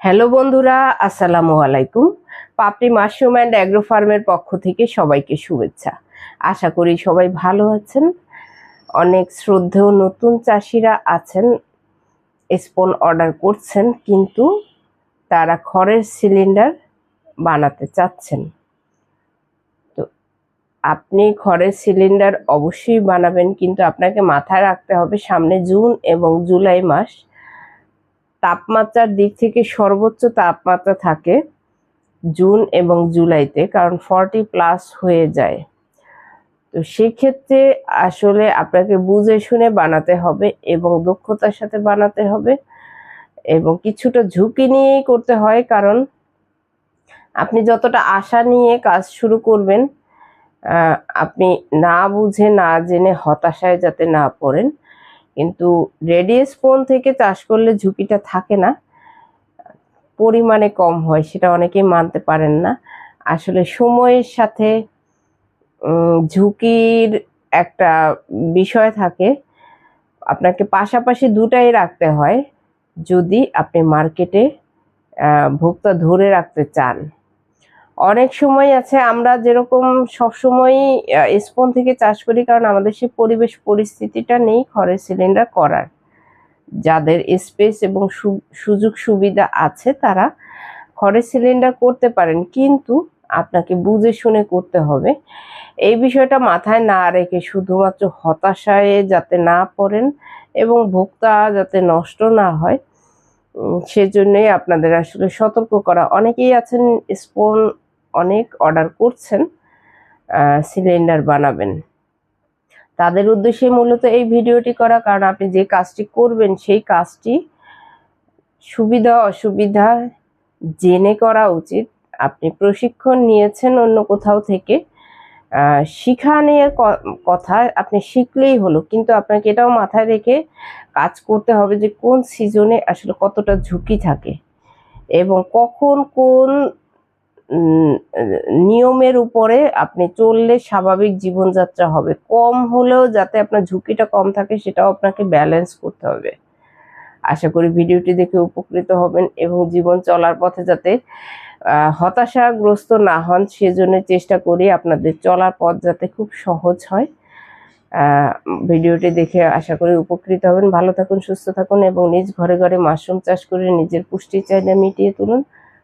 Hello বন্ধুরা, আসসালামু আলাইকুম। পাপড়ি মাশরুম অ্যান্ড অ্যাগ্রো ফার্মের পক্ষ থেকে সবাইকে শুভেচ্ছা। আশা করি সবাই ভালো আছেন। অনেক শ্রদ্ধেয় নতুন চাষিরা আছেন, স্পন অর্ডার করছেন, কিন্তু তারা খড়ের সিলিন্ডার বানাতে চাচ্ছেন। তো আপনি খড়ের সিলিন্ডার অবশ্যই বানাবেন, কিন্তু আপনাকে মাথায় রাখতে হবে সামনে জুন এবং জুলাই মাস তাপমাত্রার দিক থেকে সর্বোচ্চ তাপমাত্রা থাকে জুন এবং জুলাইতে, কারণ ফর্টি প্লাস হয়ে যায়। তো সেক্ষেত্রে আসলে আপনাকে বুঝে শুনে বানাতে হবে এবং দক্ষতার সাথে বানাতে হবে এবং কিছুটা ঝুঁকি নিয়েই করতে হয়, কারণ আপনি যতটা আশা নিয়ে কাজ শুরু করবেন আপনি না বুঝে না জেনে হতাশায় যাতে না পড়েন কিন্তু রেডিয়াস ফোন থেকে চাষ করলে ঝুঁকিটা থাকে না। পরিমাণে কম হয়, সেটা অনেকেই মানতে পারেন না। আসলে সময়ের সাথে ঝুঁকির একটা বিষয় থাকে। আপনাকে পাশাপাশি দুটাই রাখতে হয়। যদি আপনি মার্কেটে ভোক্তা ধরে রাখতে চান অনেক সময় আছে, আমরা যেরকম সবসময়ই স্পন থেকে চাষ করি, কারণ আমাদের সেই পরিবেশ পরিস্থিতিটা নেই খড়ের সিলিন্ডার করার। যাদের স্পেস এবং সুযোগ সুবিধা আছে, তারা খড়ের সিলিন্ডার করতে পারেন। কিন্তু আপনাকে বুঝে শুনে করতে হবে, এই বিষয়টা মাথায় না রেখে শুধুমাত্র হতাশায় যাতে না পড়েন এবং ভোক্তা যাতে নষ্ট না হয় সেজন্যই আপনাদের আসলে সতর্ক করা। অনেকেই আছেন স্পোন অনেক অর্ডার করছেন সিলিন্ডার বানাবেন। তাদের উদ্দেশ্যে মূলত এই ভিডিওটি করা, কারণ আপনি যে কাজটি করবেন সেই কাজটি সুবিধা অসুবিধা জেনে করা উচিত। আপনি প্রশিক্ষণ নিয়েছেন অন্য কোথাও থেকে শিখা নিয়ে কথা আপনি শিখলেই হলো, কিন্তু আপনাকে এটাও মাথায় রেখে কাজ করতে হবে যে কোন সিজনে আসলে কতটা ঝুঁকি থাকে এবং কখন কোন নিয়মের উপরে আপনি চললে স্বাভাবিক জীবনযাত্রা হবে। কম হলেও যাতে আপনার ঝুঁকিটা কম থাকে সেটাও আপনাকে ব্যালেন্স করতে হবে। আশা করি ভিডিওটি দেখে উপকৃত হবেন এবং জীবন চলার পথে যাতে হতাশাগ্রস্ত না হন সেজন্য চেষ্টা করি আপনাদের চলার পথ যাতে খুব সহজ হয়। ভিডিওটি দেখে আশা করি উপকৃত হবেন। ভালো থাকুন, সুস্থ থাকুন এবং নিজ ঘরে ঘরে মাশরুম চাষ করে নিজের পুষ্টি চাহিদা মিটিয়ে তুলুন।